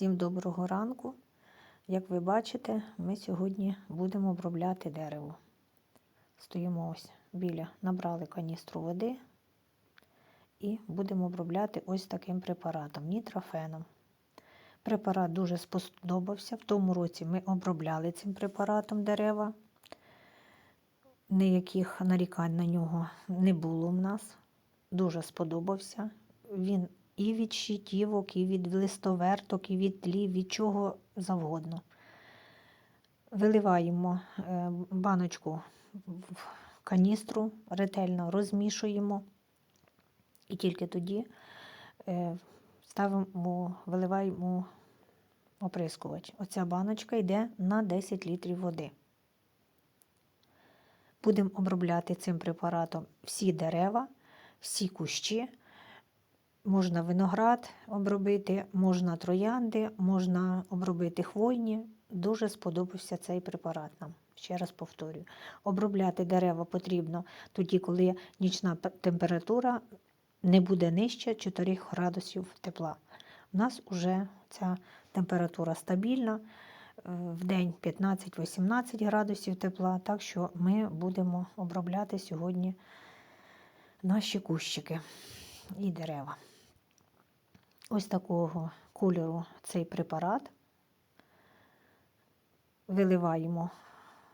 Всім доброго ранку. Як ви бачите, ми сьогодні будемо обробляти дерево. Стоїмо ось біля, набрали каністру води і будемо обробляти ось таким препаратом нітрофеном. Препарат дуже сподобався. В тому році ми обробляли цим препаратом дерева. Ніяких нарікань на нього не було в нас. Дуже сподобався. Він і від щитівок, і від листоверток, і від тлів, від чого завгодно. Виливаємо е, баночку в каністру, ретельно розмішуємо, і тільки тоді е, ставимо, виливаємо оприскувач. Оця баночка йде на 10 літрів води. Будемо обробляти цим препаратом всі дерева, всі кущі. Можна виноград обробити, можна троянди, можна обробити хвойні. Дуже сподобався цей препарат нам. Ще раз повторюю. Обробляти дерева потрібно тоді, коли нічна температура не буде нижче 4 градусів тепла. У нас вже ця температура стабільна, в день 15-18 градусів тепла, так що ми будемо обробляти сьогодні наші кущики і дерева. Ось такого кольору цей препарат. Виливаємо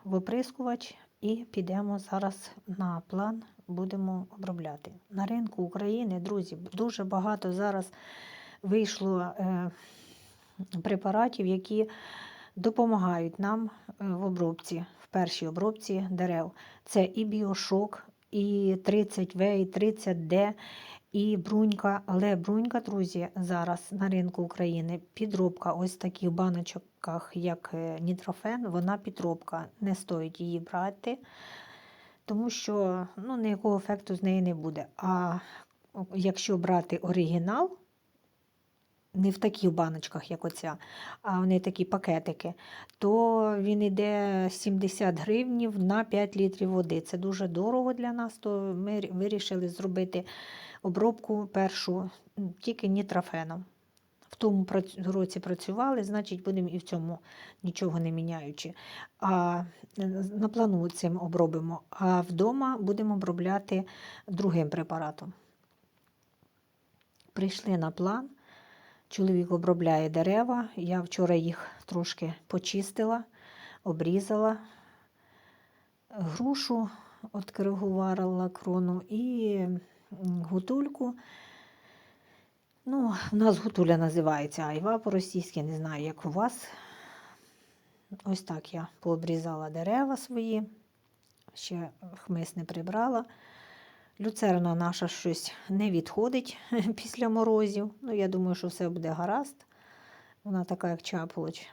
в оприскувач і підемо зараз на план, будемо обробляти. На ринку України, друзі, дуже багато зараз вийшло е, препаратів, які допомагають нам е, в обробці, в першій обробці дерев. Це і біошок, і 30В, і 30Д, і брунька. Але брунька, друзі, зараз на ринку України підробка ось в таких баночках, як е, нітрофен, вона підробка. Не стоїть її брати, тому що ну, ніякого ефекту з неї не буде. А якщо брати оригінал, не в таких баночках, як оця, а вони такі пакетики, то він йде 70 гривнів на 5 літрів води. Це дуже дорого для нас, то ми вирішили зробити обробку першу тільки нітрофеном. В тому році працювали, значить, будемо і в цьому нічого не міняючи. А на плану цим обробимо. А вдома будемо обробляти другим препаратом. Прийшли на план. Чоловік обробляє дерева. Я вчора їх трошки почистила, обрізала, грушу откоригувала крону і гутульку. Ну, У нас гутуля називається айва по-російськи, не знаю, як у вас. Ось так я пообрізала дерева свої, ще хмис не прибрала. Люцерна наша щось не відходить після морозів. Ну, я думаю, що все буде гаразд. Вона така, як чаполоч.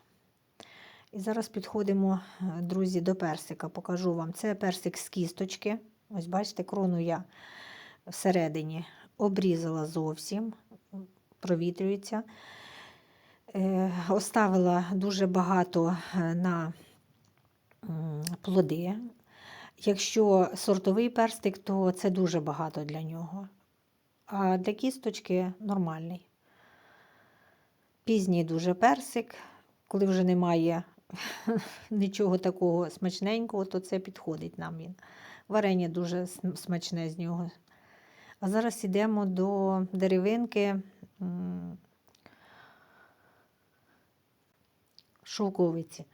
І зараз підходимо, друзі, до персика. Покажу вам. Це персик з кісточки. Ось, бачите, крону я всередині обрізала зовсім, провітрюється. Е, оставила дуже багато е, на плоди. Якщо сортовий перстик, то це дуже багато для нього. А для кісточки нормальний. Пізній дуже персик, коли вже немає нічого такого смачненького, то це підходить нам він. Варення дуже смачне з нього. А зараз йдемо до деревинки шовковиці.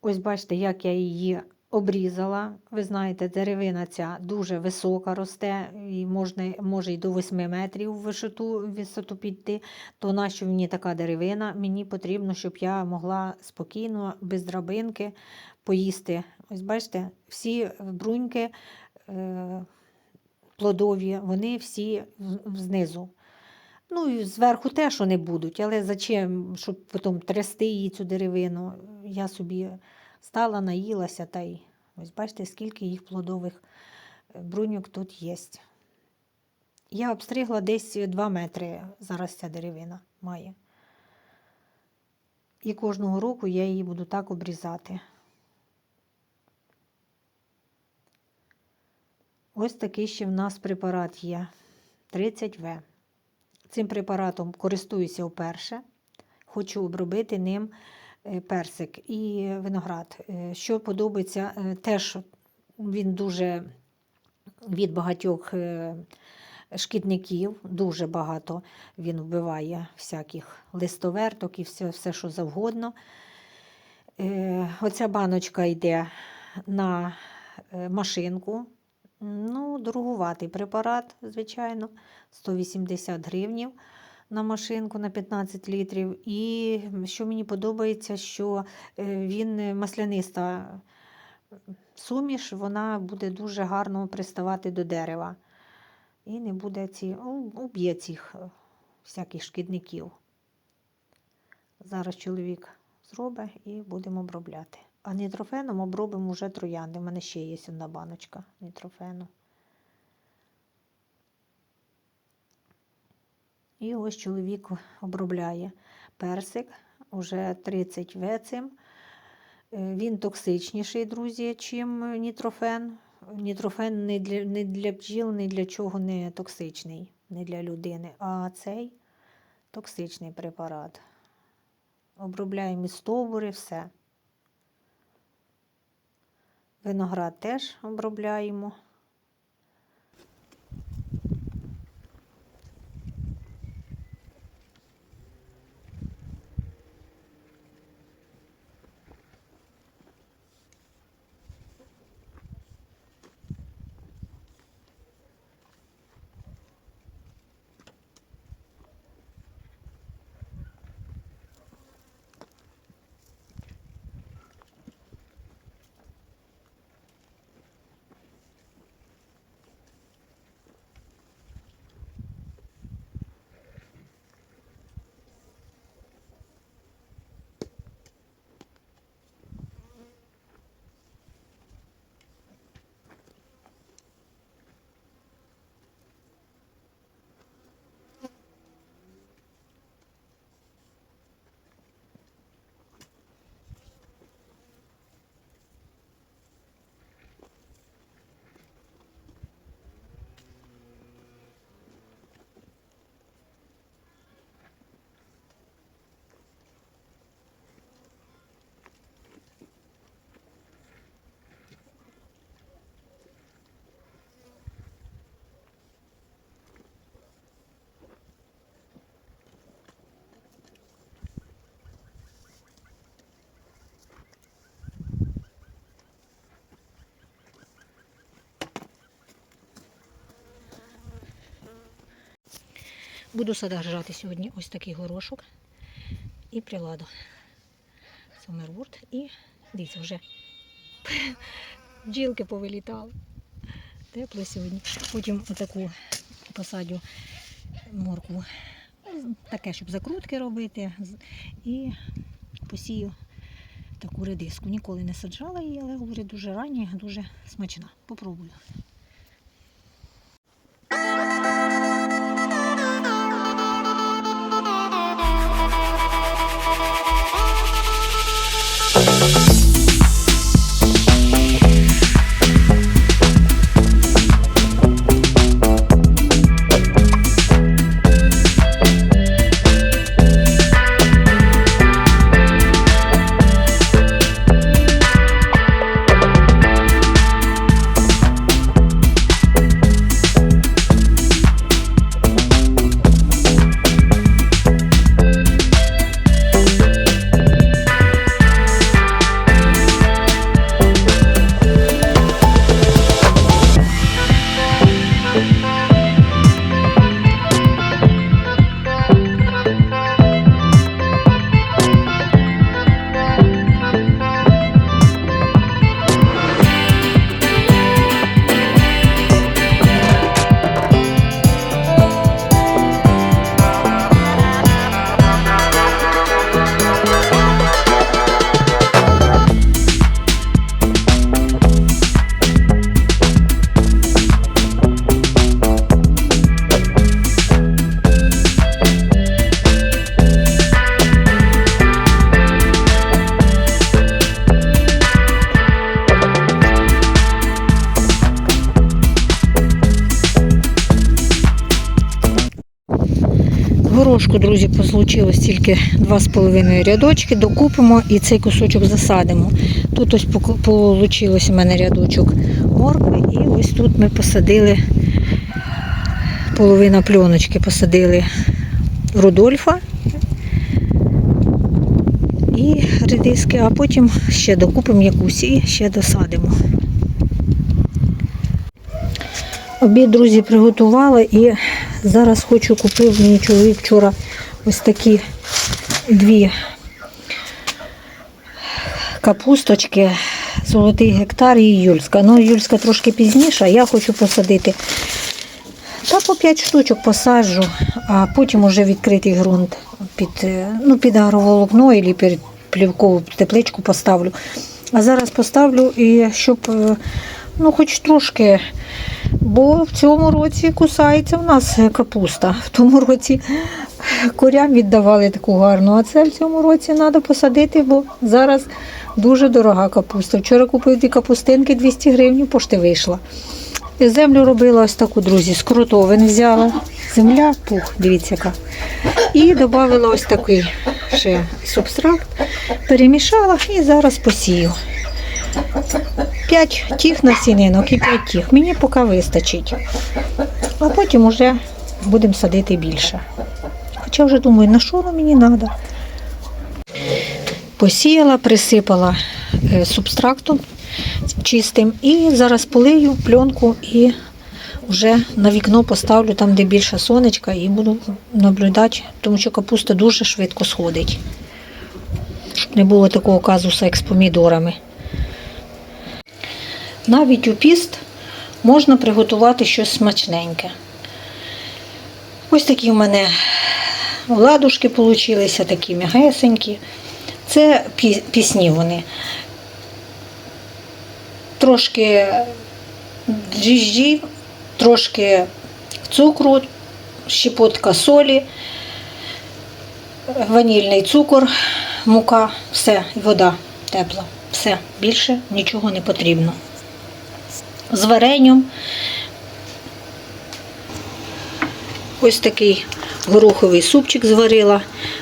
Ось бачите, як я її обрізала. Ви знаєте, деревина ця дуже висока росте, і можна, може й до 8 метрів висоту висоту піти, то нащо мені така деревина? Мені потрібно, щоб я могла спокійно, без драбинки поїсти. Ось бачите, всі бруньки е, плодові, вони всі знизу. Ну, і зверху теж вони будуть, але зачем, щоб потім трясти її цю деревину, я собі стала, наїлася та й ось бачите, скільки їх плодових е, бруньок тут є. Я обстригла десь 2 метри, зараз ця деревина має. І кожного року я її буду так обрізати. Ось такий ще в нас препарат є 30В. Цим препаратом користуюся вперше. хочу обробити ним е, персик і виноград. Е, Що подобається, е, теж він дуже від багатьох шкідників, дуже багато він вбиває всяких листоверток і все, все що завгодно. Оця баночка йде на машинку. Ну, дорогуватий препарат, звичайно, 180 гривнів на машинку на 15 літрів. І що мені подобається, що е, він масляниста суміш, вона буде дуже гарно приставати до дерева. І не буде ці, уб'є цих е, всяких шкідників. Зараз чоловік зробить і будемо обробляти. А нітрофеном обробимо вже троянди. У мене ще є одна баночка нітрофену. І ось чоловік обробляє персик, уже 30 вецим. Е, Він токсичніший, друзі, чим нітрофен. Нітрофен не для, не для бджіл, ні для чого не токсичний, не для людини. А цей токсичний препарат. Обробляємо і стовбури, все. Виноград теж обробляємо. Буду саджати сьогодні ось такий горошок і приладу. Сомерворд. І дивіться, вже бджілки повилітали. Тепло сьогодні. Потім отаку посадю моркву. Таке, щоб закрутки робити. І посію таку редиску. Ніколи не саджала її, але говорю, дуже рання, дуже смачна. Попробую. Bye. Рядочку, друзі, вийшло тільки 2,5 рядочки, докупимо і цей кусочок засадимо. Тут ось вийшло у мене рядочок моркви, і ось тут ми посадили половина пленочки, посадили Рудольфа і редиски, а потім ще докупимо якусь і ще досадимо. Обід, друзі, приготувала і зараз хочу купив мені чоловік вчора ось такі дві капусточки, золотий гектар і юльська. Ну, юльська трошки пізніше, я хочу посадити. Та по 5 штучок посаджу, а потім уже відкритий ґрунт під, е, ну, під агроволокно або під плівкову тепличку поставлю. А зараз поставлю і щоб е, ну, хоч трошки, бо в цьому році кусається в нас капуста. В тому році корям віддавали таку гарну, а це в цьому році треба посадити, бо зараз дуже дорога капуста. Вчора купив дві капустинки 200 гривень, пошти вийшла. Землю робила ось таку, друзі, з крутовин взяла. Земля, пух, дивіться яка. І додала ось такий ще субстракт, перемішала і зараз посію. П'ять тіх насінинок і п'ять тіх. Мені поки вистачить. А потім вже будемо садити більше. Хоча вже думаю, на що воно мені треба. Посіяла, присипала е, субстрактом чистим і зараз полию пленку і вже на вікно поставлю там, де більше сонечка, і буду наблюдати, тому що капуста дуже швидко сходить. Щоб не було такого казуса, як з помідорами. Навіть у піст можна приготувати щось смачненьке. Ось такі в мене ладушки получилися, такі м'ягесенькі. Це пісні вони. Трошки дріжджів, трошки цукру, щепотка солі, ванільний цукор, мука, все, вода тепла. Все, більше нічого не потрібно. З варенням. Ось такий гороховий супчик зварила,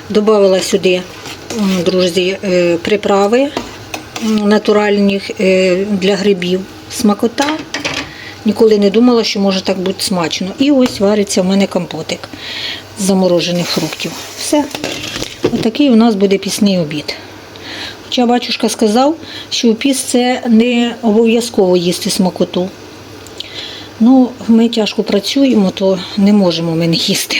додала сюди, друзі, е, приправи м, натуральні е, для грибів. Смакота. Ніколи не думала, що може так бути смачно. І ось вариться в мене компотик з заморожених фруктів. Все. Отакий у нас буде пісний обід. Хоча батюшка сказав, що у піс це не обов'язково їсти смакоту. Ну, ми тяжко працюємо, то не можемо ми не їсти.